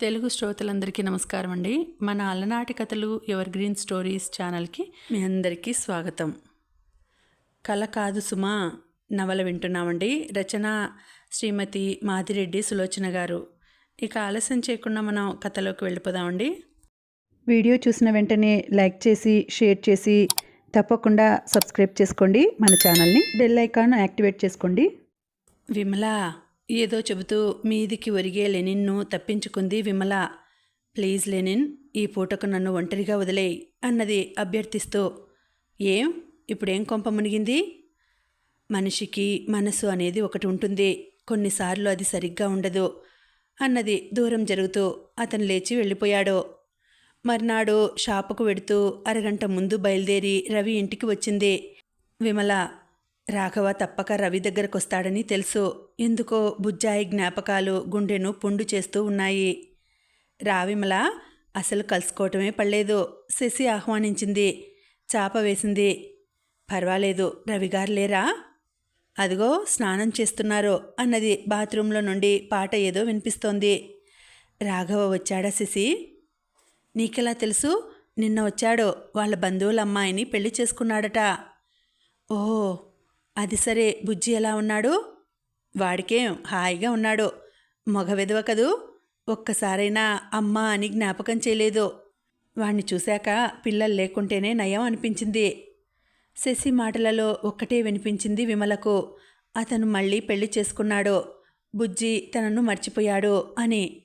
తెలుగు శ్రోతలందరికీ నమస్కారం అండి. మన అలనాటి కథలు ఎవర్ గ్రీన్ స్టోరీస్ ఛానల్కి మీ అందరికీ స్వాగతం. కళ కాదు సుమా నవల వింటున్నామండి. రచన శ్రీమతి మాదిరెడ్డి సులోచన గారు. ఇక ఆలస్యం చేయకుండా మనం కథలోకి వెళ్ళిపోదామండి. వీడియో చూసిన వెంటనే లైక్ చేసి షేర్ చేసి తప్పకుండా సబ్స్క్రైబ్ చేసుకోండి. మన ఛానల్ని బెల్ ఐకాన్ యాక్టివేట్ చేసుకోండి. విమల ఏదో చెబుతూ మీదికి ఒరిగే లెనిన్ను తప్పించుకుంది విమల. ప్లీజ్ లెనిన్ ఈ పూటకు నన్ను ఒంటరిగా వదిలేయి అన్నది అభ్యర్థిస్తూ. ఏం? ఇప్పుడేం కొంప మునిగింది? మనిషికి మనసు అనేది ఒకటి ఉంటుంది. కొన్నిసార్లు అది సరిగ్గా ఉండదు అన్నది దూరం జరుగుతూ అతను లేచి వెళ్ళిపోయాడు. మర్నాడు షాపుకు వెడుతూ అరగంట ముందు బయలుదేరి రవి ఇంటికి వచ్చింది. విమల రాఘవ తప్పక రవి దగ్గరకు వస్తాడని తెలుసు. ఎందుకో బుజ్జాయి జ్ఞాపకాలు గుండెను పుండు చేస్తూ ఉన్నాయి. రావిమల అసలు కలుసుకోవటమే పడలేదు. శశి ఆహ్వానించింది. చాప వేసింది. పర్వాలేదు రవిగారు లేరా? అదిగో స్నానం చేస్తున్నారు అన్నది బాత్రూంలో నుండి పాట ఏదో వినిపిస్తోంది. రాఘవ వచ్చాడా శశి? నీకెలా తెలుసు? నిన్న వచ్చాడు. వాళ్ళ బంధువుల అమ్మాయిని పెళ్ళి చేసుకున్నాడట. ఓ అది సరే బుజ్జి ఎలా ఉన్నాడు? వాడికేం హాయిగా ఉన్నాడు. మగ విధవ కదూ? ఒక్కసారైనా అమ్మ అని జ్ఞాపకం చేయలేదు. వాణ్ణి చూశాక పిల్లలు లేకుంటేనే నయం అనిపించింది. శశి మాటలలో ఒక్కటే వినిపించింది విమలకు. అతను మళ్ళీ పెళ్ళి చేసుకున్నాడు. బుజ్జి తనను మర్చిపోయాడు అని.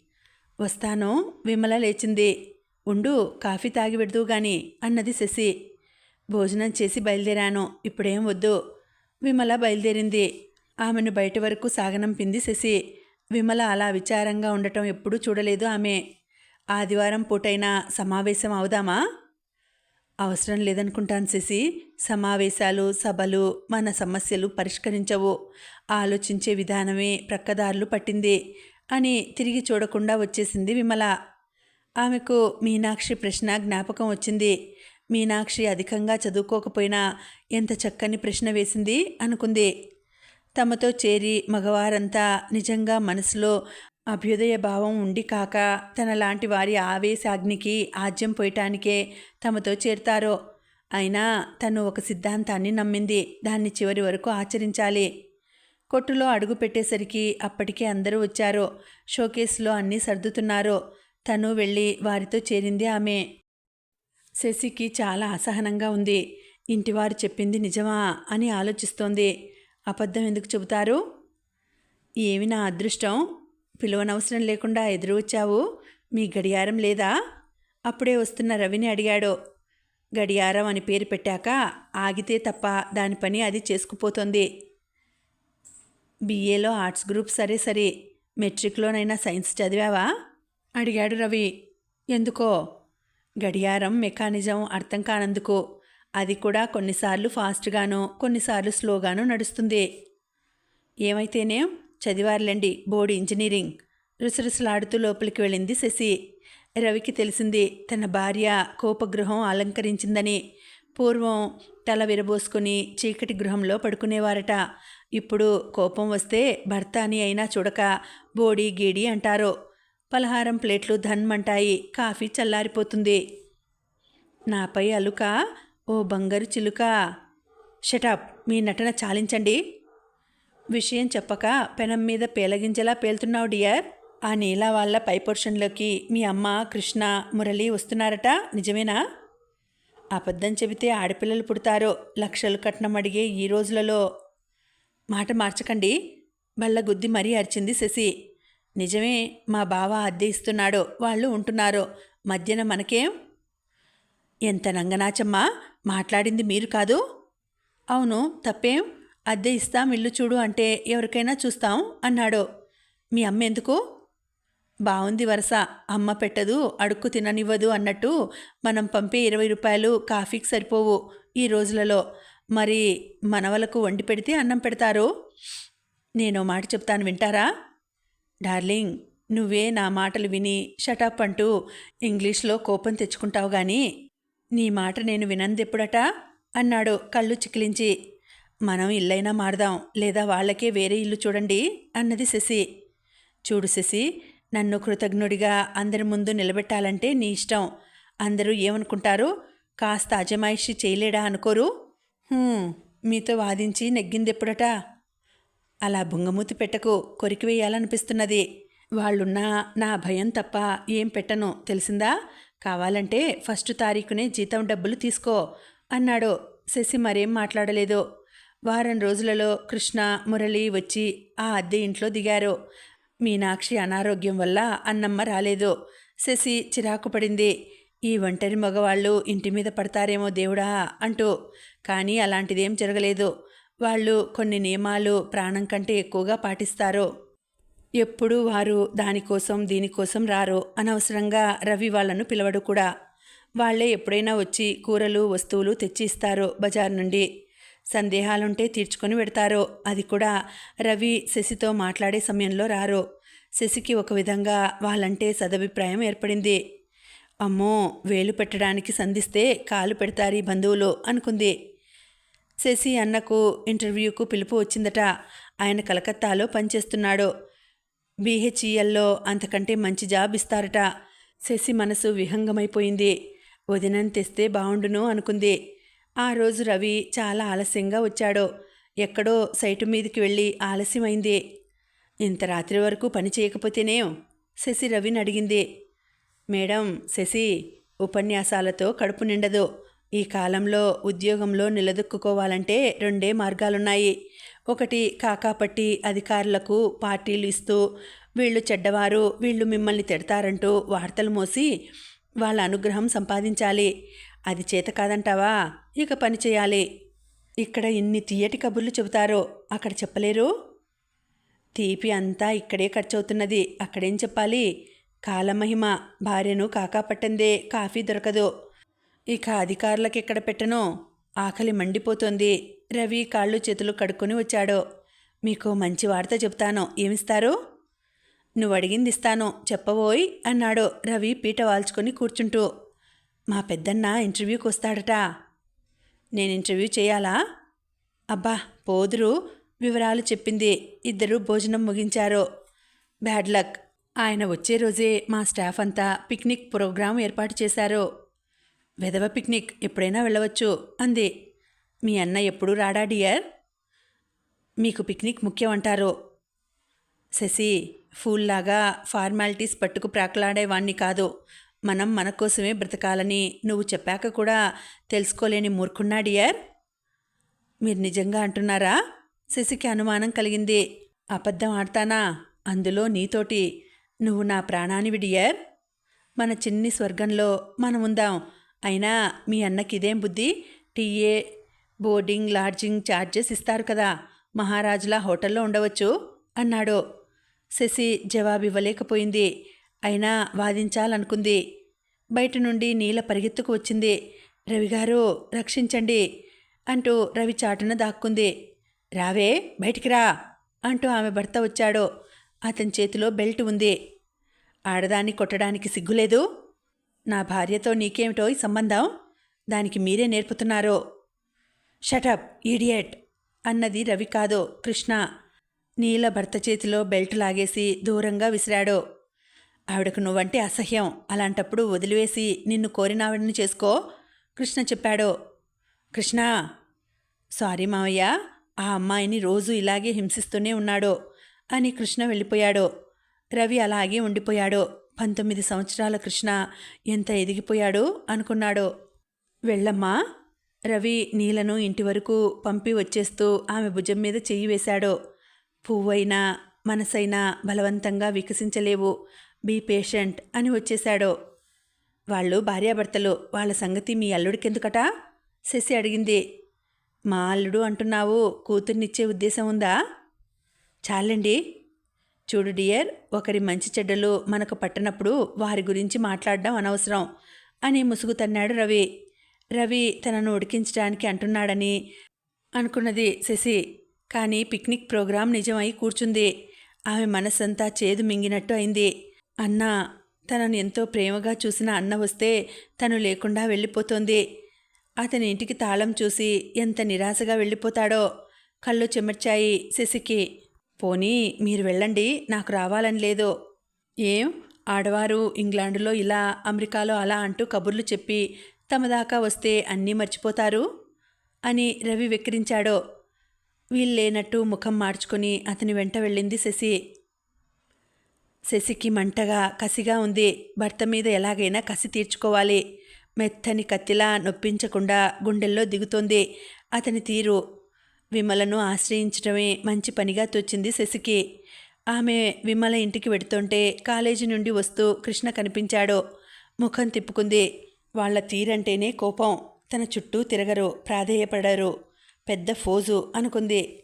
వస్తాను విమల లేచింది. ఉండు కాఫీ తాగి పెడదు గాని అన్నది శశి. భోజనం చేసి బయలుదేరాను. ఇప్పుడేం వద్దు. విమల బయలుదేరింది. ఆమెను బయట వరకు సాగనంపింది శశి. విమల అలా విచారంగా ఉండటం ఎప్పుడూ చూడలేదు ఆమె. ఆదివారం పూటైనా సమావేశం అవుదామా? అవసరం లేదనుకుంటాను శశి. సమావేశాలు సభలు మన సమస్యలు పరిష్కరించవు. ఆలోచించే విధానమే ప్రక్కదారులు పట్టింది అని తిరిగి చూడకుండా వచ్చేసింది విమల. ఆమెకు మీనాక్షి ప్రశ్న జ్ఞాపకం వచ్చింది. మీనాక్షి అధికంగా చదువుకోకపోయినా ఎంత చక్కని ప్రశ్న వేసింది అనుకుంది. తమతో చేరి మగవారంతా నిజంగా మనసులో అభ్యుదయ భావం ఉండి కాక తనలాంటి వారి ఆవేశాగ్నికి ఆజ్యం పోయటానికే తమతో చేరుతారో. అయినా తను ఒక సిద్ధాంతాన్ని నమ్మింది. దాన్ని చివరి వరకు ఆచరించాలి. కొట్టులో అడుగు పెట్టేసరికి అప్పటికే అందరూ వచ్చారు. షోకేస్లో అన్నీ సర్దుతున్నారు. తను వెళ్ళి వారితో చేరింది ఆమె. శశికి చాలా అసహనంగా ఉంది. ఇంటివారు చెప్పింది నిజమా అని ఆలోచిస్తోంది. అబద్ధం ఎందుకు చెబుతారు? ఏమి నా అదృష్టం? పిలువనవసరం లేకుండా ఎదురు వచ్చావు. మీ గడియారం లేదా? అప్పుడే వస్తున్న రవిని అడిగాడు. గడియారం అని పేరు పెట్టాక ఆగితే తప్ప దాని పని అది చేసుకుపోతుంది. బీఏలో ఆర్ట్స్ గ్రూప్ సరే సరే. మెట్రిక్లోనైనా సైన్స్ చదివావా? అడిగాడు రవి. ఎందుకో? గడియారం మెకానిజం అర్థం కానందుకు. అది కూడా కొన్నిసార్లు ఫాస్ట్గానో కొన్నిసార్లు స్లోగానో నడుస్తుంది. ఏమైతేనేం చదివారులేండి బోర్డు ఇంజనీరింగ్. రుసరుసలాడుతూ లోపలికి వెళ్ళింది శశి. రవికి తెలిసింది తన భార్య కోపగృహం అలంకరించిందని. పూర్వం తల విరబోసుకుని చీకటి గృహంలో పడుకునేవారట. ఇప్పుడు కోపం వస్తే భర్త అని అయినా చూడక బోడి గీడి అంటారు. పలహారం ప్లేట్లు ధన్మంటాయి కాఫీ చల్లారిపోతుంది. నాపై అలుక ఓ బంగారు చిలుక. షటాప్ మీ నటన చాలించండి. విషయం చెప్పక పెనం మీద పేలగింజలా పేలుతున్నావు డియర్. ఆ నీలా వాళ్ళ పై పోర్షన్లోకి మీ అమ్మ కృష్ణ మురళి వస్తున్నారట. నిజమేనా? అబద్ధం చెబితే ఆడపిల్లలు పుడతారో లక్షలు కట్నం అడిగే ఈ రోజులలో. మాట మార్చకండి. బల్ల గుద్ది మరీ అరిచింది శశి. నిజమే మా బావ అద్దె ఇస్తున్నాడో వాళ్ళు ఉంటున్నారు మధ్యన మనకేం? ఎంత నంగనాచమ్మా మాట్లాడింది మీరు కాదు? అవును తప్పేం? అద్దె ఇస్తాం ఇల్లు చూడు అంటే ఎవరికైనా చూస్తాం అన్నాడు. మీ అమ్మ ఎందుకు? బాగుంది వరస అమ్మ పెట్టదు అడుక్కు తిననివ్వదు అన్నట్టు మనం పంపే ఇరవై రూపాయలు కాఫీకి సరిపోవు ఈ రోజులలో. మరి మనవలకు వండి పెడితే అన్నం పెడతారు? నేను మాట చెప్తాను వింటారా? డార్లింగ్ నువ్వే నా మాటలు విని షటప్ అంటూ ఇంగ్లీష్లో కోపం తెచ్చుకుంటావు గాని నీ మాట నేను వినందెప్పుడట? అన్నాడు కళ్ళు చికిలించి. మనం ఇల్లైనా మారదాం లేదా వాళ్ళకే వేరే ఇల్లు చూడండి అన్నది శశి. చూడు శశి నన్ను కృతజ్ఞుడిగా అందరి ముందు నిలబెట్టాలంటే నీ ఇష్టం. అందరూ ఏమనుకుంటారు? కాస్త అజమాయిషి చేయలేడా అనుకోరు? మీతో వాదించి నెగ్గిందెప్పుడట? అలా బుంగమూతి పెట్టకు కొరికివేయాలనిపిస్తున్నది వాళ్ళున్నా నా భయం తప్ప ఏం పెట్టను తెలిసిందా? కావాలంటే ఫస్ట్ తారీఖునే జీతం డబ్బులు తీసుకో అన్నాడు. శశి మరేం మాట్లాడలేదు. వారం రోజులలో కృష్ణ మురళి వచ్చి ఆ అద్దె ఇంట్లో దిగారు. మీనాక్షి అనారోగ్యం వల్ల అన్నమ్మ రాలేదు. శశి చిరాకు పడింది. ఈ ఒంటరి మగవాళ్ళు ఇంటి మీద పడతారేమో దేవుడా అంటూ. కానీ అలాంటిదేం జరగలేదు. వాళ్ళు కొన్ని నియమాలు ప్రాణం కంటే ఎక్కువగా పాటిస్తారు ఎప్పుడూ వారు దానికోసం దీనికోసం రారు అనవసరంగా రవి వాళ్ళను పిలవడు కూడా. వాళ్ళే ఎప్పుడైనా వచ్చి కూరలు వస్తువులు తెచ్చి ఇస్తారో బజార్ నుండి. సందేహాలుంటే తీర్చుకొని పెడతారు అది కూడా రవి శశితో మాట్లాడే సమయంలో రారు. శశికి ఒక విధంగా వాళ్ళంటే సదభిప్రాయం ఏర్పడింది. అమ్మో వేలు పెట్టడానికి సంధిస్తే కాలు పెడతారు ఈ బంధువులు అనుకుంది. శశి అన్నకు ఇంటర్వ్యూకు పిలుపు వచ్చిందట. ఆయన కలకత్తాలో పనిచేస్తున్నాడు. బీహెచ్ఈఎల్లో అంతకంటే మంచి జాబ్ ఇస్తారట. శశి మనసు విహంగమైపోయింది. వదినని తెస్తే బావుండును అనుకుంది. ఆ రోజు రవి చాలా ఆలస్యంగా వచ్చాడు. ఎక్కడో సైటు మీదకి వెళ్ళి ఆలస్యమైంది. ఇంత రాత్రి వరకు పని చేయకపోతేనేం శశి రవిని అడిగింది. మేడం శశి ఉపన్యాసాలతో కడుపు నిండదు. ఈ కాలంలో ఉద్యోగంలో నిలదొక్కుకోవాలంటే రెండే మార్గాలున్నాయి. ఒకటి కాకాపట్టి అధికారులకు పార్టీలు ఇస్తూ వీళ్ళు చెడ్డవారు వీళ్ళు మిమ్మల్ని తిడతారంటూ వార్తలు మోసి వాళ్ళ అనుగ్రహం సంపాదించాలి. అది చేత కాదంటావా? ఇక పని చేయాలి. ఇక్కడ ఇన్ని తీయటి కబుర్లు చెబుతారో అక్కడ చెప్పలేరు. తీపి అంతా ఇక్కడే ఖర్చవుతున్నది. అక్కడేం చెప్పాలి? కాలమహిమ. భార్యను కాకా పట్టందే కాఫీ దొరకదు. ఇక అధికారులకు ఎక్కడ పెట్టనో ఆకలి మండిపోతోంది. రవి కాళ్ళు చేతులు కడుక్కొని వచ్చాడు. మీకు మంచి వార్త చెప్తాను. ఏమిస్తారు? నువ్వు అడిగింది ఇస్తాను చెప్పబోయ్ అన్నాడు రవి పీట వాల్చుకొని కూర్చుంటూ. మా పెద్దన్న ఇంటర్వ్యూకి వస్తాడట. నేను ఇంటర్వ్యూ చేయాలా? అబ్బా పోదురు వివరాలు చెప్పింది. ఇద్దరు భోజనం ముగించారు. Bad luck. ఆయన వచ్చే రోజే మా స్టాఫ్ అంతా పిక్నిక్ ప్రోగ్రాం ఏర్పాటు చేశారు. వెధవ పిక్నిక్ ఎప్పుడైనా వెళ్ళవచ్చు అంది. మీ అన్న ఎప్పుడు రాడా డియర్? మీకు పిక్నిక్ ముఖ్యం అంటారు. శశి ఫూల్లాగా ఫార్మాలిటీస్ పట్టుకు ప్రాకలాడేవాణ్ణి కాదు. మనం మన కోసమే బ్రతకాలని నువ్వు చెప్పాక కూడా తెలుసుకోలేని మూర్ఖున్నా డియర్? మీరు నిజంగా అంటున్నారా? శశికి అనుమానం కలిగింది. అబద్ధం ఆడతానా? అందులో నీతోటి. నువ్వు నా ప్రాణానివి డియర్. మన చిన్ని స్వర్గంలో మనం ఉందాం. అయినా మీ అన్నకి ఇదేం బుద్ధి? టీఏ బోర్డింగ్ లాడ్జింగ్ ఛార్జెస్ ఇస్తారు కదా. మహారాజులా హోటల్లో ఉండవచ్చు అన్నాడు. శశి జవాబు ఇవ్వలేకపోయింది అయినా వాదించాలనుకుంది. బయట నుండి నీల పరిగెత్తుకు వచ్చింది. రవిగారు రక్షించండి అంటూ రవి చాటున దాక్కుంది. రావే బయటికి రా అంటూ ఆమె భర్త వచ్చాడు. అతని చేతిలో బెల్ట్ ఉంది. ఆడదాన్ని కొట్టడానికి సిగ్గులేదు? నా భార్యతో నీకేమిటో ఈ సంబంధం? దానికి మీరే నేర్పుతున్నారు. షటప్ ఈడియట్ అన్నది రవి కాదు కృష్ణ. నీల భర్త చేతిలో బెల్ట్ లాగేసి దూరంగా విసిరాడు. ఆవిడకు నువ్వంటే అసహ్యం అలాంటప్పుడు వదిలివేసి నిన్ను కోరినావిడని చేసుకో కృష్ణ చెప్పాడు. కృష్ణ సారీ మావయ్య ఆ అమ్మాయిని రోజు ఇలాగే హింసిస్తూనే ఉన్నాడు అని కృష్ణ వెళ్ళిపోయాడు. రవి అలాగే ఉండిపోయాడు. పంతొమ్మిది సంవత్సరాల కృష్ణ ఎంత ఎదిగిపోయాడు అనుకున్నాడు. వెళ్ళమ్మా రవి నీలను ఇంటి వరకు పంపి వచ్చేస్తూ ఆమె భుజం మీద చెయ్యి వేశాడు. పువ్వైనా మనసైనా బలవంతంగా వికసించలేవు. బీ పేషెంట్ అని వచ్చేశాడు. వాళ్ళు భార్యాభర్తలు వాళ్ళ సంగతి మీ అల్లుడికెందుకట? శశి అడిగింది. మా అల్లుడు అంటున్నావు కూతుర్నిచ్చే ఉద్దేశం ఉందా? చాలండి చూడు డియర్ ఒకరి మంచి చెడ్డలు మనకు పట్టనప్పుడు వారి గురించి మాట్లాడడం అనవసరం అని ముసుగు తన్నాడు రవి. రవి తనను ఉడికించడానికి అంటున్నాడని అనుకున్నది శశి. కానీ పిక్నిక్ ప్రోగ్రాం నిజమై కూర్చుంది. ఆమె మనస్సంతా చేదు మింగినట్టు అయింది. అన్న తనను ఎంతో ప్రేమగా చూసిన అన్న వస్తే తను లేకుండా వెళ్ళిపోతోంది. అతని ఇంటికి తాళం చూసి ఎంత నిరాశగా వెళ్ళిపోతాడో కళ్ళు చెమర్చాయి శశికి. పోనీ మీరు వెళ్ళండి నాకు రావాలని లేదు. ఏం? ఆడవారు ఇంగ్లాండులో ఇలా అమెరికాలో అలా అంటూ కబుర్లు చెప్పి తమ దాకా వస్తే అన్నీ మర్చిపోతారు? అని రవి వెక్కిరించాడో. వీళ్ళేనట్టు ముఖం మార్చుకొని అతని వెంట వెళ్ళింది శశి. శశికి మంటగా కసిగా ఉంది. భర్త మీద ఎలాగైనా కసి తీర్చుకోవాలి. మెత్తని కత్తిలా నొప్పించకుండా గుండెల్లో దిగుతోంది అతని తీరు. విమలను ఆశ్రయించడమే మంచి పనిగా తోచింది శశికి. ఆమె విమల ఇంటికి వెడుతుంటే కాలేజీ నుండి వస్తూ కృష్ణ కనిపించాడు. ముఖం తిప్పుకుంది. వాళ్ళ తీరంటేనే కోపం. తన చుట్టూ తిరగరు ప్రాధేయపడరు. పెద్ద ఫోజు అనుకుంది.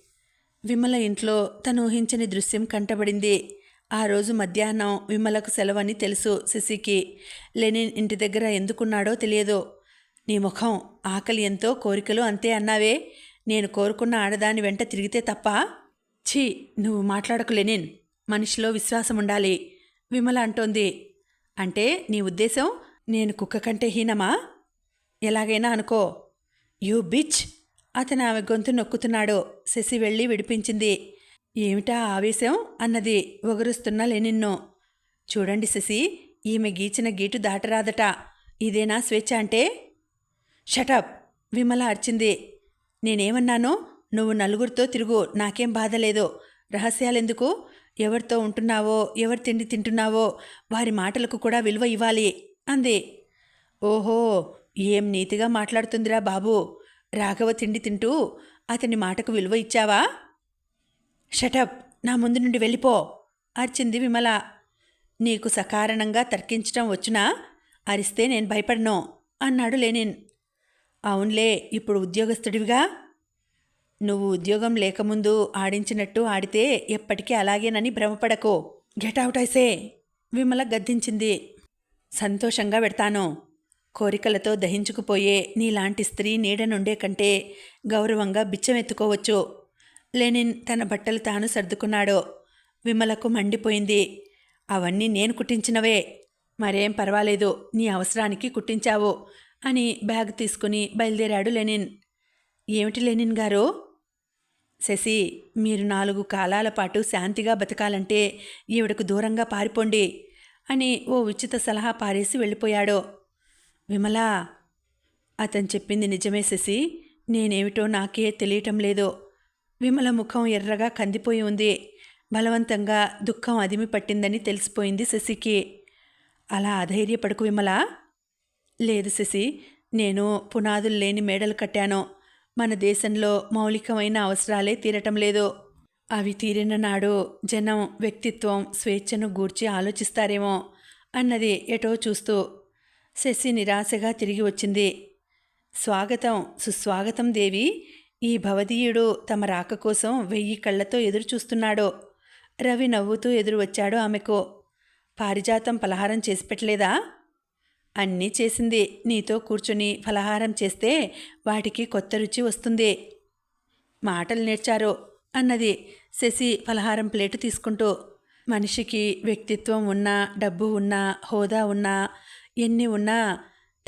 విమల ఇంట్లో తను ఊహించని దృశ్యం కంటబడింది. ఆ రోజు మధ్యాహ్నం విమలకు సెలవని తెలుసు శశికి. లెనిన్ ఇంటి దగ్గర ఎందుకున్నాడో తెలియదు. నీ ముఖం ఆకలి ఎంతో కోరికలు అంతే అన్నావే. నేను కోరుకున్న ఆడదాని వెంట తిరిగితే తప్ప? ఛీ నువ్వు మాట్లాడకు లెనిన్. మనిషిలో విశ్వాసం ఉండాలి. విమల అంటోంది. అంటే నీ ఉద్దేశం నేను కుక్క కంటే హీనమా? ఎలాగైనా అనుకో. You bitch. అతను ఆమె గొంతు నొక్కుతున్నాడు. శశి వెళ్ళి విడిపించింది. ఏమిటా ఆవేశం? అన్నది ఒగరుస్తున్న లెనిన్ను. చూడండి శశి ఈమె గీచిన గీటు దాటరాదట. ఇదేనా స్వేచ్ఛ అంటే? Shut up! విమల అర్చింది. నేనేమన్నాను? నువ్వు నలుగురితో తిరుగు నాకేం బాధ లేదు. రహస్యాలెందుకు? ఎవరితో ఉంటున్నావో? ఎవరు తిండి తింటున్నావో? వారి మాటలకు కూడా విలువ ఇవ్వాలి అంది. ఓహో ఏం నీతిగా మాట్లాడుతుందిరా బాబు? రాఘవ తిండి తింటూ అతని మాటకు విలువ ఇచ్చావా? షటప్ నా ముందు నుండి వెళ్ళిపో అరిచింది విమల. నీకు సకారణంగా తర్కించడం వచ్చునా? అరిస్తే నేను భయపడను అన్నాడు లెనిన్. అవునులే ఇప్పుడు ఉద్యోగస్తుడివిగా? నువ్వు ఉద్యోగం లేకముందు ఆడించినట్టు ఆడితే ఎప్పటికీ అలాగేనని భ్రమపడకు. గెట్ అవుట్ ఐసే. విమల గద్దించింది. సంతోషంగా పెడతాను కోరికలతో దహించుకుపోయే నీలాంటి స్త్రీ నీడనుండే కంటే గౌరవంగా బిచ్చమెత్తుకోవచ్చు. లెనిన్ తన బట్టలు తాను సర్దుకున్నాడు. విమలకు మండిపోయింది. అవన్నీ నేను కుట్టించినవే. మరేం పర్వాలేదు నీ అవసరానికి కుట్టించావు. అని బ్యాగ్ తీసుకుని బయలుదేరాడు లెనిన్. ఏమిటి లెనిన్ గారు? శశి మీరు నాలుగు కాలాల పాటు శాంతిగా బతకాలంటే ఈవిడకు దూరంగా పారిపోండి అని ఓ ఉచిత సలహా పారేసి వెళ్ళిపోయాడు. విమలా అతను చెప్పింది నిజమే శశి నేనేమిటో నాకే తెలియటం లేదు. విమల ముఖం ఎర్రగా కందిపోయి ఉంది. బలవంతంగా దుఃఖం అదిమి పట్టిందని తెలిసిపోయింది శశికి. అలా అధైర్యపడకు విమల. లేదు శశి నేను పునాదులు లేని మేడలు కట్టాను. మన దేశంలో మౌలికమైన అవసరాలే తీరటం లేదు. అవి తీరిన నాడు జనం వ్యక్తిత్వం స్వేచ్ఛను గూర్చి ఆలోచిస్తారేమో అన్నది ఎటో చూస్తూ శశి నిరాశగా తిరిగి వచ్చింది. స్వాగతం సుస్వాగతం దేవి ఈ భవదీయుడు తమ రాక కోసం వెయ్యి కళ్ళతో ఎదురు చూస్తున్నాడు రవి నవ్వుతూ ఎదురు వచ్చాడు ఆమెకు. పారిజాతం పలహారం చేసి పెట్టలేదా? అన్నీ చేసింది. నీతో కూర్చుని ఫలహారం చేస్తే వాటికి కొత్త రుచి వస్తుంది. మాటలు నేర్చారు అన్నది శశి ఫలహారం ప్లేటు తీసుకుంటూ. మనిషికి వ్యక్తిత్వం ఉన్నా డబ్బు ఉన్నా హోదా ఉన్నా ఎన్ని ఉన్నా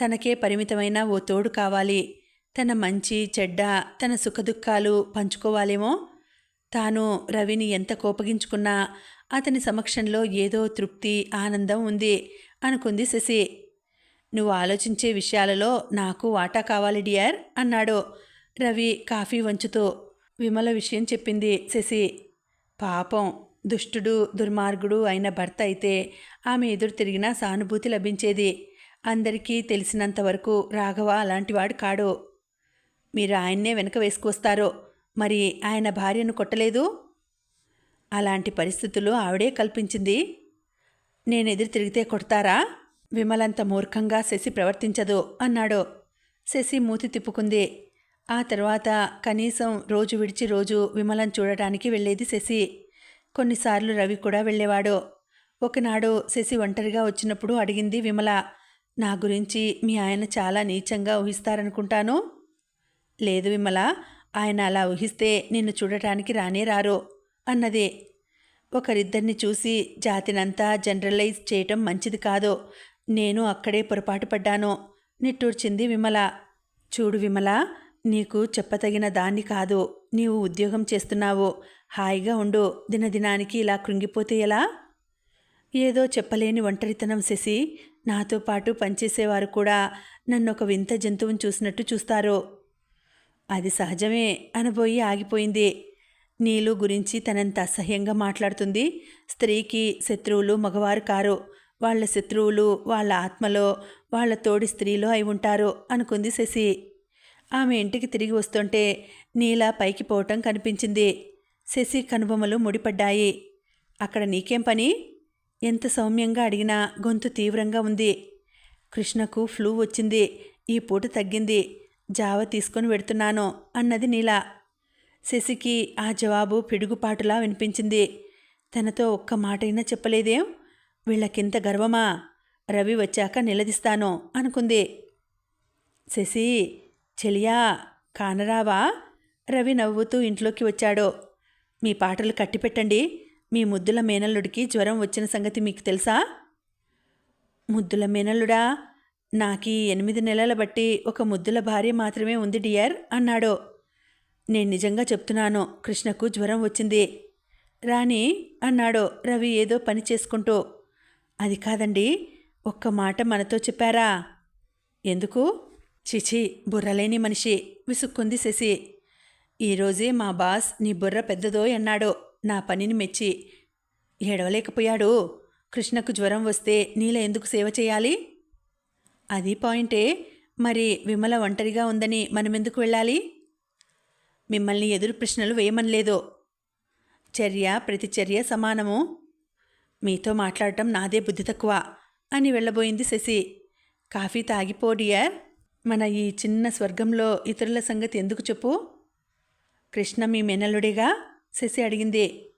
తనకే పరిమితమైన ఓ తోడు కావాలి. తన మంచి చెడ్డ తన సుఖదుఖాలు పంచుకోవాలేమో? తాను రవిని ఎంత కోపగించుకున్నా అతని సమక్షంలో ఏదో తృప్తి ఆనందం ఉంది అనుకుంది శశి. నువ్వు ఆలోచించే విషయాలలో నాకు వాటా కావాలి డియర్ అన్నాడు రవి కాఫీ వంచుతూ. విమల విషయం చెప్పింది శశి. పాపం దుష్టుడు దుర్మార్గుడు అయిన భర్త అయితే ఆమె ఎదురు తిరిగినా సానుభూతి లభించేది. అందరికీ తెలిసినంతవరకు రాఘవ అలాంటివాడు కాడు. మీరు ఆయన్నే వెనక వేసుకొస్తారు. మరి ఆయన భార్యను కొట్టలేదు? అలాంటి పరిస్థితులు ఆవిడే కల్పించింది. నేను ఎదురు తిరిగితే కొడతారా? విమలంత మూర్ఖంగా శశి ప్రవర్తించదు అన్నాడు. శశి మూతి తిప్పుకుంది. ఆ తర్వాత కనీసం రోజు విడిచి రోజు విమలం చూడటానికి వెళ్ళేది శశి. కొన్నిసార్లు రవి కూడా వెళ్ళేవాడు. ఒకనాడు శశి ఒంటరిగా వచ్చినప్పుడు అడిగింది విమల నా గురించి మీ ఆయన చాలా నీచంగా ఊహిస్తారనుకుంటాను? లేదు విమల ఆయన అలా ఊహిస్తే నిన్ను చూడటానికి రానే రారు అన్నది. ఒకరిద్దరిని చూసి జాతినంతా జనరలైజ్ చేయటం మంచిది కాదు. నేను అక్కడే పొరపాటు పడ్డాను? నిట్టూర్చింది విమల. చూడు విమల నీకు చెప్పతగిన దాన్ని కాదు నీవు ఉద్యోగం చేస్తున్నావు. హాయిగా ఉండు దినదినానికి ఇలా కృంగిపోతే ఎలా? ఏదో చెప్పలేని ఒంటరితనం శశి. నాతో పాటు పనిచేసేవారు కూడా నన్ను ఒక వింత జంతువుని చూసినట్టు చూస్తారు. అది సహజమే అనబోయి ఆగిపోయింది. నీలు గురించి తనంత అసహ్యంగా మాట్లాడుతుంది. స్త్రీకి శత్రువులు మగవారు కారు. వాళ్ళ శత్రువులు వాళ్ళ ఆత్మలో వాళ్ళ తోడి స్త్రీలో అయి ఉంటారు అనుకుంది శశి. ఆమె ఇంటికి తిరిగి వస్తుంటే నీల పైకి పోవటం కనిపించింది. శశి కనుబొమ్మలు ముడిపడ్డాయి. అక్కడ నీకేం పని? ఎంత సౌమ్యంగా అడిగినా గొంతు తీవ్రంగా ఉంది. కృష్ణకు ఫ్లూ వచ్చింది. ఈ పూట తగ్గింది. జావ తీసుకొని వెడుతున్నాను అన్నది నీల. శశికి ఆ జవాబు పిడుగుపాటులా వినిపించింది. తనతో ఒక్క మాటైనా చెప్పలేదేం? వీళ్ళకింత గర్వమా? రవి వచ్చాక నిలదీస్తాను అనుకుంది. శశి చెలియా కానరావా? రవి నవ్వుతూ ఇంట్లోకి వచ్చాడు. మీ పాటలు కట్టిపెట్టండి. మీ ముద్దుల మేనల్లుడికి జ్వరం వచ్చిన సంగతి మీకు తెలుసా? ముద్దుల మేనల్లుడా నాకీ ఎనిమిది నెలల బట్టి ఒక ముద్దుల భార్య మాత్రమే ఉంది డియర్ అన్నాడు. నేను నిజంగా చెప్తున్నాను కృష్ణకు జ్వరం వచ్చింది. రాణి అన్నాడు రవి ఏదో పని చేసుకుంటూ. అది కాదండి ఒక్క మాట మనతో చెప్పారా? ఎందుకు? చిచి బుర్రలేని మనిషి విసుక్కుంది శశి. ఈరోజే మా బాస్ నీ బుర్ర పెద్దదో అన్నాడు నా పనిని మెచ్చి. ఏడవలేకపోయాడు. కృష్ణకు జ్వరం వస్తే నీల ఎందుకు సేవ చేయాలి? అది పాయింటే మరి విమల ఒంటరిగా ఉందని మనమెందుకు వెళ్ళాలి? మిమ్మల్ని ఎదురు ప్రశ్నలు వేయమనలేదు. చర్య ప్రతిచర్య సమానము. మీతో మాట్లాడటం నాదే బుద్ధి తక్కువ అని వెళ్ళబోయింది శశి. కాఫీ తాగిపోడియర్ మన ఈ చిన్న స్వర్గంలో ఇతరుల సంగతి ఎందుకు చెప్పు? కృష్ణ మీ మెనలుడిగా శశి అడిగింది.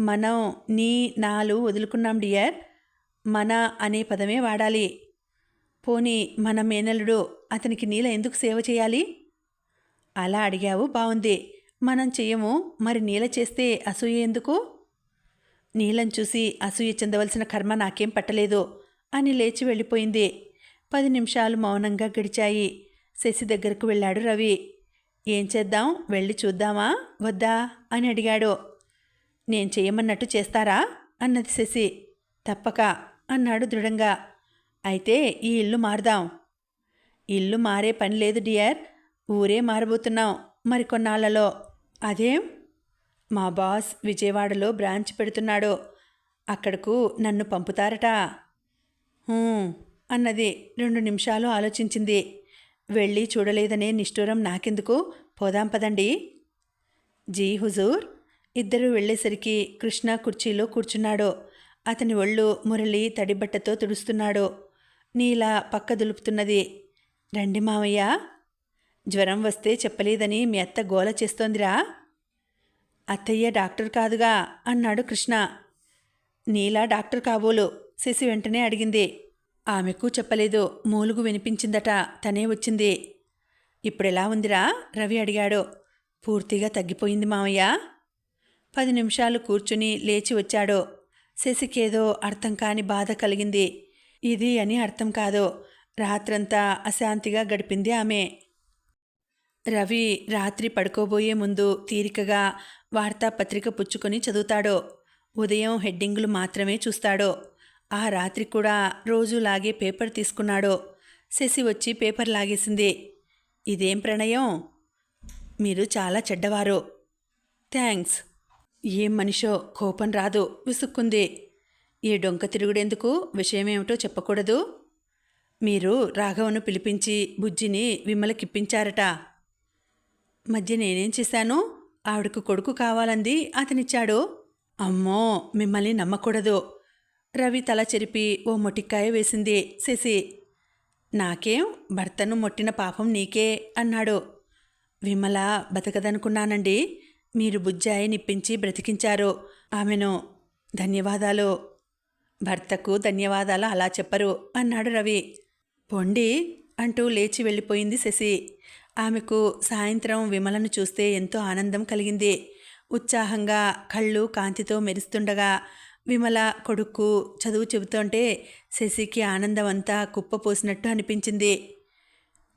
మనం నీ నాలు వదులుకున్నాం డియర్. మన అనే పదమే వాడాలి. పోనీ మన మేనలుడు అతనికి నీల ఎందుకు సేవ చేయాలి? అలా అడిగావు బాగుంది మనం చెయ్యము మరి నీల చేస్తే అసూయ ఎందుకు? నీలం చూసి అసూయ చెందవలసిన కర్మ నాకేం పట్టలేదు అని లేచి వెళ్ళిపోయింది. పది నిమిషాలు మౌనంగా గడిచాయి. శశి దగ్గరకు వెళ్ళాడు రవి. ఏం చేద్దాం? వెళ్ళి చూద్దామా? వద్దా? అని అడిగాడు. నేను చేయమన్నట్టు చేస్తారా? అన్నది శశి. తప్పక అన్నాడు దృఢంగా. అయితే ఈ ఇల్లు మారుదాం. ఇల్లు మారే పని లేదు డియర్. ఊరే మారబోతున్నాం మరికొన్నాళ్ళలో. అదేం? మా బాస్ విజయవాడలో బ్రాంచ్ పెడుతున్నాడు. అక్కడకు నన్ను పంపుతారట. అన్నది రెండు నిమిషాలు ఆలోచించింది. వెళ్ళి చూడలేదనే నిష్ఠూరం నాకెందుకు? పోదాం పదండి. జీ హుజూర్ ఇద్దరు వెళ్ళేసరికి కృష్ణ కుర్చీలో కూర్చున్నాడు. అతని ఒళ్ళు మురళి తడిబట్టతో తుడుస్తున్నాడు. నీల పక్క దులుపుతున్నది. రండి మామయ్య జ్వరం వస్తే చెప్పలేదని మీ అత్త గోల చేస్తోందిరా. అత్తయ్య డాక్టర్ కాదుగా అన్నాడు కృష్ణ. నీలా డాక్టర్ కాబోలు? శశి వెంటనే అడిగింది. ఆమెకు చెప్పలేదు. మూలుగు వినిపించిందట. తనే వచ్చింది. ఇప్పుడెలా ఉందిరా? రవి అడిగాడు. పూర్తిగా తగ్గిపోయింది మామయ్య పది నిమిషాలు కూర్చుని లేచి వచ్చాడు. శశికేదో అర్థం కాని బాధ కలిగింది. ఇది అని అర్థం కాదు. రాత్రంతా అశాంతిగా గడిపింది ఆమె. రవి రాత్రి పడుకోబోయే ముందు తీరికగా వార్తాపత్రిక పుచ్చుకొని చదువుతాడో ఉదయం హెడ్డింగులు మాత్రమే చూస్తాడో ఆ రాత్రి కూడా రోజులాగే పేపర్ తీసుకున్నాడో శశి వచ్చి పేపర్ లాగేసింది. ఇదేం ప్రణయం? మీరు చాలా చెడ్డవారు. థ్యాంక్స్. ఏం మనిషో కోపం రాదు విసుక్కుంది. ఈ డొంక తిరుగుడెందుకు? విషయమేమిటో చెప్పకూడదు. మీరు రాఘవను పిలిపించి బుజ్జిని విమలకిప్పించారట. మధ్య నేనేం చేశాను? ఆవిడకు కొడుకు కావాలంది అతనిచ్చాడు. అమ్మో మిమ్మల్ని నమ్మకూడదు. రవి తల చెరిపి ఓ మొటిక్కాయ వేసింది. శశి నాకేం భర్తను మొట్టిన పాపం నీకే అన్నాడు. విమల బతకదనుకున్నానండి. మీరు బుజ్జాయి నిప్పించి బ్రతికించారు. ఆమెను ధన్యవాదాలు. భర్తకు ధన్యవాదాలు అలా చెప్పరు అన్నాడు రవి. పొండి అంటూ లేచి వెళ్ళిపోయింది శశి. ఆమెకు సాయంత్రం విమలను చూస్తే ఎంతో ఆనందం కలిగింది. ఉత్సాహంగా కళ్ళు కాంతితో మెరుస్తుండగా విమల కొడుకు చదువు చెబుతుంటే శశికి ఆనందం అంతా కుప్పపోసినట్టు అనిపించింది.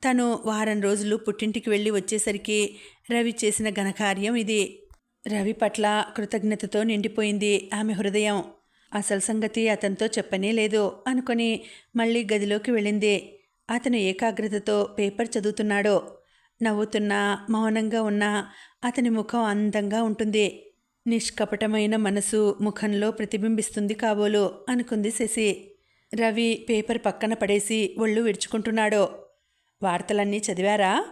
తను వారం రోజులు పుట్టింటికి వెళ్ళి వచ్చేసరికి రవి చేసిన ఘనకార్యం ఇది. రవి పట్ల కృతజ్ఞతతో నిండిపోయింది ఆమె హృదయం. అసలు సంగతి అతనితో చెప్పనే లేదు అనుకొని మళ్ళీ గదిలోకి వెళ్ళింది. అతను ఏకాగ్రతతో పేపర్ చదువుతున్నాడో. నవ్వుతున్నా మౌనంగా ఉన్నా అతని ముఖం అందంగా ఉంటుంది. నిష్కపటమైన మనసు ముఖంలో ప్రతిబింబిస్తుంది కాబోలు అనుకుంది శశి. రవి పేపర్ పక్కన పడేసి ఒళ్ళు విడుచుకుంటున్నాడో వార్తలన్నీ చదివారా?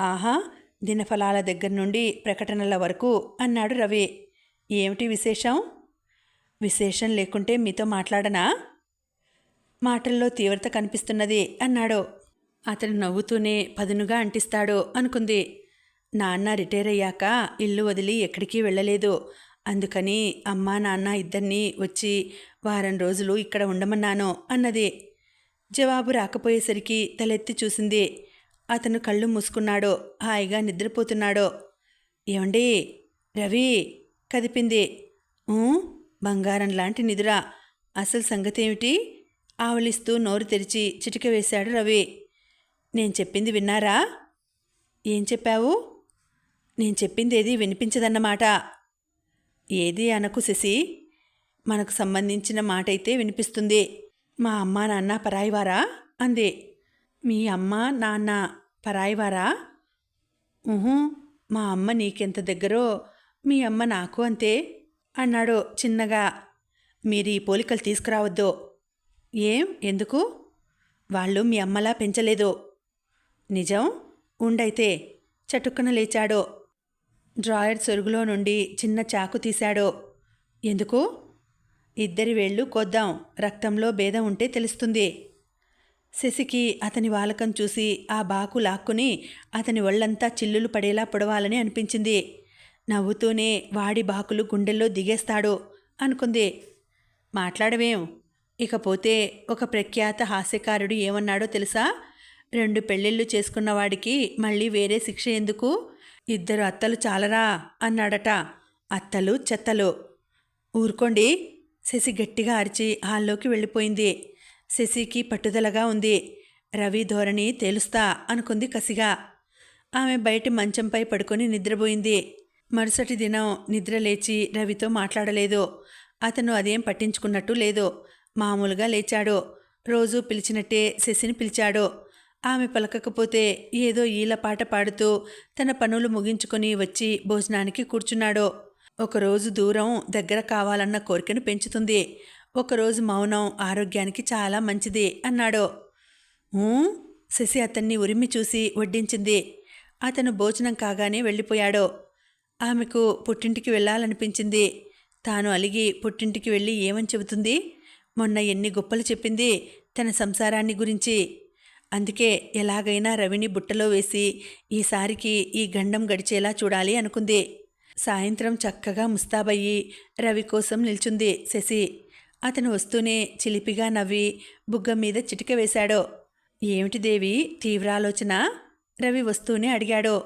ఆహా దినఫలాల దగ్గర నుండి ప్రకటనల వరకు అన్నాడు రవి. ఏమిటి విశేషం? విశేషం లేకుంటే మీతో మాట్లాడనా? మాటల్లో తీవ్రత కనిపిస్తున్నది అన్నాడు. అతను నవ్వుతూనే పదునుగా అంటిస్తాడు అనుకుంది. నాన్న రిటైర్ అయ్యాక ఇల్లు వదిలి ఎక్కడికి వెళ్ళలేదు. అందుకని అమ్మా నాన్న ఇద్దరినీ వచ్చి వారం రోజులు ఇక్కడ ఉండమన్నాను అన్నది. జవాబు రాకపోయేసరికి తలెత్తి చూసింది. అతను కళ్ళు మూసుకున్నాడు హాయిగా నిద్రపోతున్నాడు. ఏమండి? రవి? కదిపింది. బంగారం లాంటి నిద్ర. అసలు సంగతి ఏమిటి ఆవలిస్తూ నోరు తెరిచి చిటిక వేశాడు రవి. నేను చెప్పింది విన్నారా? ఏం చెప్పావు? నేను చెప్పింది ఏది వినిపించదన్నమాట. ఏది అనకు శశి? మనకు సంబంధించిన మాట అయితే వినిపిస్తుంది. మా అమ్మ నాన్న పరాయివారా? అంది. మీ అమ్మ నాన్న పరాయివారా? మా అమ్మ నీకెంత దగ్గరో మీ అమ్మ నాకు అంతే అన్నాడు చిన్నగా. మీరు ఈ పోలికలు తీసుకురావద్దు. ఏం? ఎందుకు? వాళ్ళు మీ అమ్మలా పెంచలేదు. నిజం? ఉండైతే చటుక్కున లేచాడో. డ్రాయర్ సొరుగులో నుండి చిన్న చాకు తీశాడో. ఎందుకు? ఇద్దరి వేళ్ళు కొద్దాం రక్తంలో భేదం ఉంటే తెలుస్తుంది. శశికి అతని వాలకం చూసి ఆ బాకు లాక్కుని అతని ఒళ్ళంతా చిల్లులు పడేలా పొడవాలని అనిపించింది. నవ్వుతూనే వాడి బాకులు గుండెల్లో దిగేస్తాడు అనుకుంది. మాట్లాడవేం? ఇకపోతే ఒక ప్రఖ్యాత హాస్యకారుడు ఏమన్నాడో తెలుసా? రెండు పెళ్ళిళ్ళు చేసుకున్న వాడికి మళ్ళీ వేరే శిక్ష ఎందుకు? ఇద్దరు అత్తలు చాలరా? అన్నాడట. అత్తలు చెత్తలు. ఊరుకోండి. శశి గట్టిగా అరిచి హాల్లోకి వెళ్ళిపోయింది. శశికి పట్టుదలగా ఉంది. రవి ధోరణి తేలుస్తా అనుకుంది కసిగా. ఆమె బయట మంచంపై పడుకొని నిద్రపోయింది. మరుసటి దినం నిద్ర లేచి రవితో మాట్లాడలేదు. అతను అదేం పట్టించుకున్నట్టు లేదు. మామూలుగా లేచాడు. రోజు పిలిచినట్టే శశిని పిలిచాడు. ఆమె పలకకపోతే ఏదో ఈల పాట పాడుతూ తన పనులు ముగించుకొని వచ్చి భోజనానికి కూర్చున్నాడు. ఒకరోజు దూరం దగ్గర కావాలన్న కోరికను పెంచుతుంది. ఒకరోజు మౌనం ఆరోగ్యానికి చాలా మంచిది అన్నాడు. శశి అతన్ని ఉరిమి చూసి వడ్డించింది. అతను భోజనం కాగానే వెళ్ళిపోయాడు. ఆమెకు పుట్టింటికి వెళ్ళాలనిపించింది. తాను అలిగి పుట్టింటికి వెళ్ళి ఏమని చెబుతుంది? మొన్న ఎన్ని గొప్పలు చెప్పింది తన సంసారాన్ని గురించి. అందుకే ఎలాగైనా రవిని బుట్టలో వేసి ఈసారికి ఈ గండం గడిచేలా చూడాలి అనుకుంది. సాయంత్రం చక్కగా ముస్తాబయ్యి రవి కోసం నిల్చుంది శశి. అతను వస్తూనే చిలిపిగా నవ్వి బుగ్గ మీద చిటిక వేశాడో. ఏమిటి దేవి తీవ్రాలోచన రవి వస్తూనే అడిగాడు.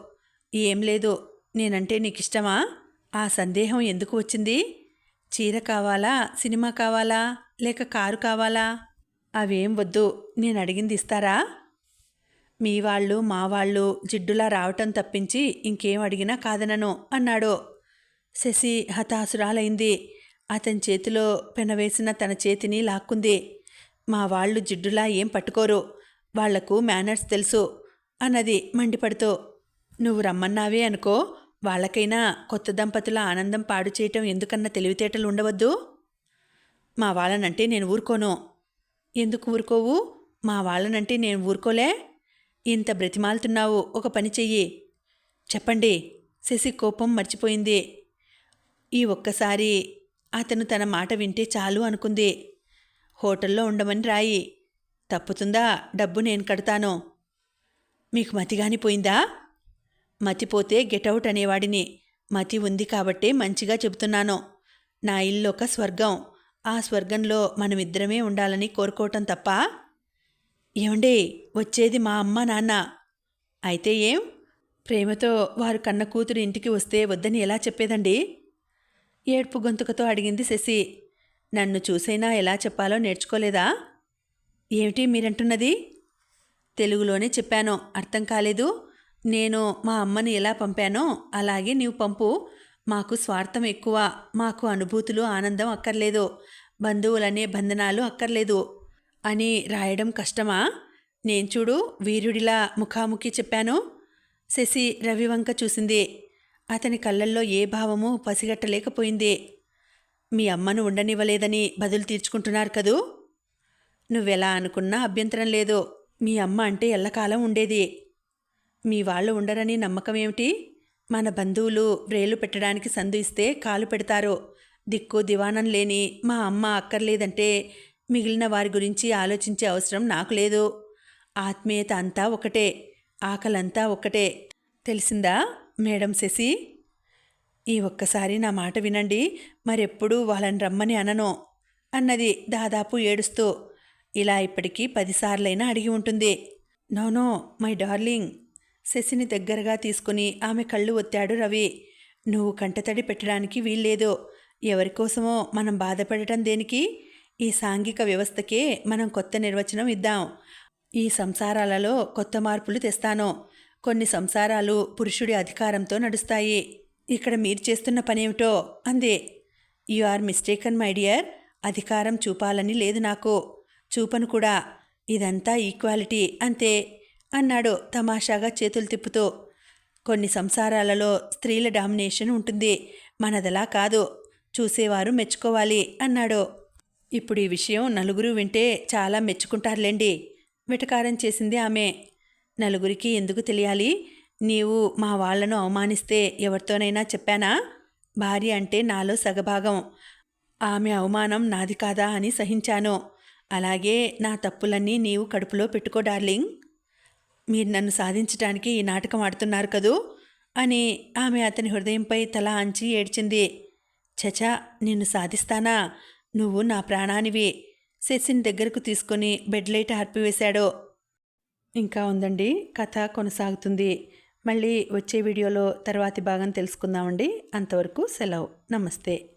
ఏం లేదు నేనంటే నీకిష్టమా? ఆ సందేహం ఎందుకు వచ్చింది? చీర కావాలా? సినిమా కావాలా? లేక కారు కావాలా? అవేం వద్దు నేను అడిగింది ఇస్తారా? మీ వాళ్ళు మా వాళ్ళు జిడ్డులా రావటం తప్పించి ఇంకేం అడిగినా కాదనను అన్నాడు. శశి హతాసురాలైంది అతని చేతిలో పెనవేసిన తన చేతిని లాక్కుంది. మా వాళ్ళు జిడ్డులా ఏం పట్టుకోరు. వాళ్ళకు మేనర్స్ తెలుసు అన్నది మండిపడుతూ. నువ్వు రమ్మన్నావే అనుకో వాళ్ళకైనా కొత్త దంపతుల ఆనందం పాడు చేయటం ఎందుకన్నా తెలివితేటలు ఉండవద్దు? మా వాళ్ళనంటే నేను ఊరుకోను. ఎందుకు ఊరుకోవు? మా వాళ్ళనంటే నేను ఊరుకోలే. ఇంత బ్రతిమాలుతున్నావు ఒక పని చెయ్యి. చెప్పండి శశి కోపం మర్చిపోయింది. ఈ ఒక్కసారి అతను తన మాట వింటే చాలు అనుకుంది. హోటల్లో ఉండమని రాయి. తప్పుతుందా? డబ్బు నేను కడతాను. మీకు మతిగాని పోయిందా మతిపోతే గెటౌట్ అనేవాడిని. మతి ఉంది కాబట్టే మంచిగా చెబుతున్నాను. నా ఇల్లు ఒక స్వర్గం. ఆ స్వర్గంలో మనమిద్దరమే ఉండాలని కోరుకోవటం తప్ప ఏమండి వచ్చేది మా అమ్మ నాన్న. అయితే ఏం? ప్రేమతో వారు కన్న కూతురు ఇంటికి వస్తే వద్దని ఎలా చెప్పేదండి? ఏడ్పు గొంతుకతో అడిగింది శశి. నన్ను చూసైనా ఎలా చెప్పాలో నేర్చుకోలేదా? ఏమిటి మీరంటున్నది? తెలుగులోనే చెప్పాను అర్థం కాలేదు. నేను మా అమ్మని ఎలా పంపానో అలాగే నీవు పంపు. మాకు స్వార్థం ఎక్కువ మాకు అనుభూతులు ఆనందం అక్కర్లేదు బంధువులనే బంధనాలు అక్కర్లేదు అని రాయడం కష్టమా? నేను చూడు వీరుడిలా ముఖాముఖి చెప్పాను. శశి రవివంక చూసింది. అతని కళ్ళల్లో ఏ భావము పసిగట్టలేకపోయింది. మీ అమ్మను ఉండనివ్వలేదని బదులు తీర్చుకుంటున్నారు కదూ? నువ్వెలా అనుకున్నా అభ్యంతరం లేదు. మీ అమ్మ అంటే ఎల్లకాలం ఉండేది. మీ వాళ్ళు ఉండరని నమ్మకం ఏమిటి మన బంధువులు వ్రేలు పెట్టడానికి సందు ఇస్తే కాలు పెడతారు. దిక్కు దివాణం లేని మా అమ్మ అక్కర్లేదంటే మిగిలిన వారి గురించి ఆలోచించే అవసరం నాకు లేదు. ఆత్మీయత అంతా ఒకటే ఆకలంతా ఒకటే. తెలిసిందా మేడం శశి? ఈ ఒక్కసారి నా మాట వినండి మరెప్పుడూ వాళ్ళని రమ్మని అనను అన్నది దాదాపు ఏడుస్తూ ఇలా ఇప్పటికీ పదిసార్లైనా అడిగి ఉంటుంది. నోనో మై డార్లింగ్ శశిని దగ్గరగా తీసుకుని ఆమె కళ్ళు ఒత్తాడు రవి. నువ్వు కంటతడి పెట్టడానికి వీల్లేదు. ఎవరికోసమో మనం బాధపడటం దేనికి? ఈ సాంఘిక వ్యవస్థకే మనం కొత్త నిర్వచనం ఇద్దాం. ఈ సంసారాలలో కొత్త మార్పులు తెస్తాను. కొన్ని సంసారాలు పురుషుడి అధికారంతో నడుస్తాయి. ఇక్కడ మీరు చేస్తున్న పనేమిటో? అందే. You are mistaken my dear. అధికారం చూపాలని లేదు నాకు. చూపను కూడా. ఇదంతా ఈక్వాలిటీ అంతే. అన్నాడు తమాషాగా చేతులు తిప్పుతూ. కొన్ని సంసారాలలో స్త్రీల డామినేషన్ ఉంటుంది. మనదలా కాదు. చూసేవారు మెచ్చుకోవాలి అన్నాడు. ఇప్పుడు ఈ విషయం నలుగురు వింటే చాలా మెచ్చుకుంటారులేండి. వెటకారం చేసింది ఆమె. నలుగురికి ఎందుకు తెలియాలి? నీవు మా వాళ్ళను అవమానిస్తే ఎవరితోనైనా చెప్పానా? భార్య అంటే నాలో సగభాగం. ఆమె అవమానం నాది కాదా అని సహించాను. అలాగే నా తప్పులన్నీ నీవు కడుపులో పెట్టుకో డార్లింగ్. మీరు నన్ను సాధించడానికి ఈ నాటకం ఆడుతున్నారు కదూ? అని ఆమె అతని హృదయంపై తల అంచి ఏడ్చింది. చచా నిన్ను సాధిస్తానా? నువ్వు నా ప్రాణానివి. శశిని దగ్గరకు తీసుకుని బెడ్ లైట్ ఆర్పివేశాడు ఇంకా ఉందండి కథ కొనసాగుతుంది. మళ్ళీ వచ్చే వీడియోలో తర్వాతి భాగం తెలుసుకుందామండి. అంతవరకు సెలవు. నమస్తే.